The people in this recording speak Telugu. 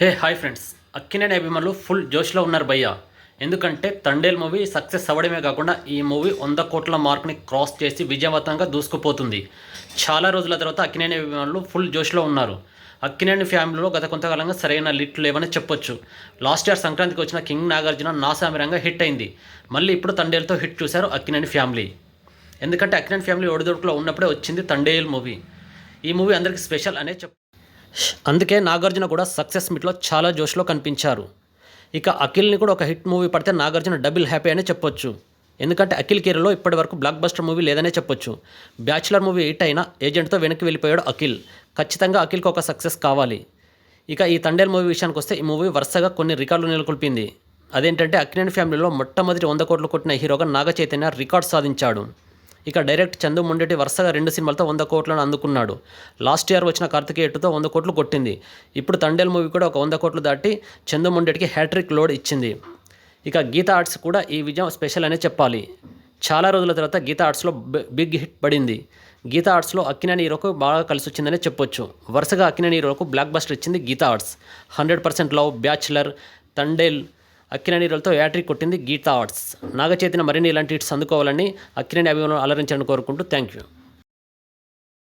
Hey hi friends. అక్కినేని అభిమానులు ఫుల్ జోష్లో ఉన్నారు భయ్య. ఎందుకంటే తండేల్ మూవీ సక్సెస్ అవ్వడమే కాకుండా ఈ మూవీ వంద కోట్ల మార్క్ని క్రాస్ చేసి విజయవంతంగా దూసుకుపోతుంది. చాలా రోజుల తర్వాత అక్కినేని అభిమానులు ఫుల్ జోష్లో ఉన్నారు. అక్కినేని ఫ్యామిలీలో గత కొంతకాలంగా సరైన లిట్లు లేవని చెప్పొచ్చు. లాస్ట్ ఇయర్ సంక్రాంతికి వచ్చిన కింగ్ నాగార్జున నాసామిరంగా హిట్ అయింది. మళ్ళీ ఇప్పుడు తండేల్తో హిట్ చూశారు అక్కినేని ఫ్యామిలీ. ఎందుకంటే అక్కినేని ఫ్యామిలీ ఒడిదొడుకులో ఉన్నప్పుడే వచ్చింది తండేల్ మూవీ. ఈ మూవీ అందరికీ స్పెషల్ అనే చెప్ అందుకే నాగార్జున కూడా సక్సెస్ మీట్లో చాలా జోష్లో కనిపించారు. ఇక అఖిల్ని కూడా ఒక హిట్ మూవీ పడితే నాగార్జున డబుల్ హ్యాపీ అనే చెప్పొచ్చు. ఎందుకంటే అఖిల్ కెరీర్లో ఇప్పటి వరకు బ్లాక్ బస్టర్ మూవీ లేదనే చెప్పొచ్చు. బ్యాచులర్ మూవీ హిట్ అయినా ఏజెంట్తో వెనక్కి వెళ్ళిపోయాడు అఖిల్. ఖచ్చితంగా అఖిల్కి ఒక సక్సెస్ కావాలి. ఇక ఈ తండేల్ మూవీ విషయానికి వస్తే ఈ మూవీ వరుసగా కొన్ని రికార్డులు నెలకొల్పింది. అదేంటంటే అక్కినేని ఫ్యామిలీలో మొట్టమొదటి వంద కోట్లు కొట్టిన హీరోగా నాగ చైతన్య రికార్డ్ సాధించాడు. ఇక డైరెక్ట్ చందు మొండెటి వరుసగా రెండు సినిమాలతో వంద కోట్లను అందుకున్నాడు. లాస్ట్ ఇయర్ వచ్చిన కార్తికేయట్టుతో వంద కోట్లు కొట్టింది. ఇప్పుడు తండేల్ మూవీ కూడా ఒక వంద కోట్లు దాటి చందు మొండెటికి హ్యాట్రిక్ లోడ్ ఇచ్చింది. ఇక గీతా ఆర్ట్స్ కూడా ఈ విజయం స్పెషల్ అనే చెప్పాలి. చాలా రోజుల తర్వాత గీతా ఆర్ట్స్లో బిగ్ హిట్ పడింది. గీతా ఆర్ట్స్లో అక్కినేని హీరోకు బాగా కలిసి వచ్చిందనే చెప్పొచ్చు. వరుసగా అక్కినేని హీరోకు బ్లాక్ బస్టర్ ఇచ్చింది Geetha Arts. Hundred percent love bachelor Thandel Akkineni హీరోలతో యాట్రిక్ కొట్టింది గీతా ఆర్ట్స్. నాగచైతన్య మరిన్ని ఇలాంటి హిట్స్ అందుకోవాలని అక్కినేని అభిమానులు అలరించాలని కోరుకుంటూ థ్యాంక్ యూ.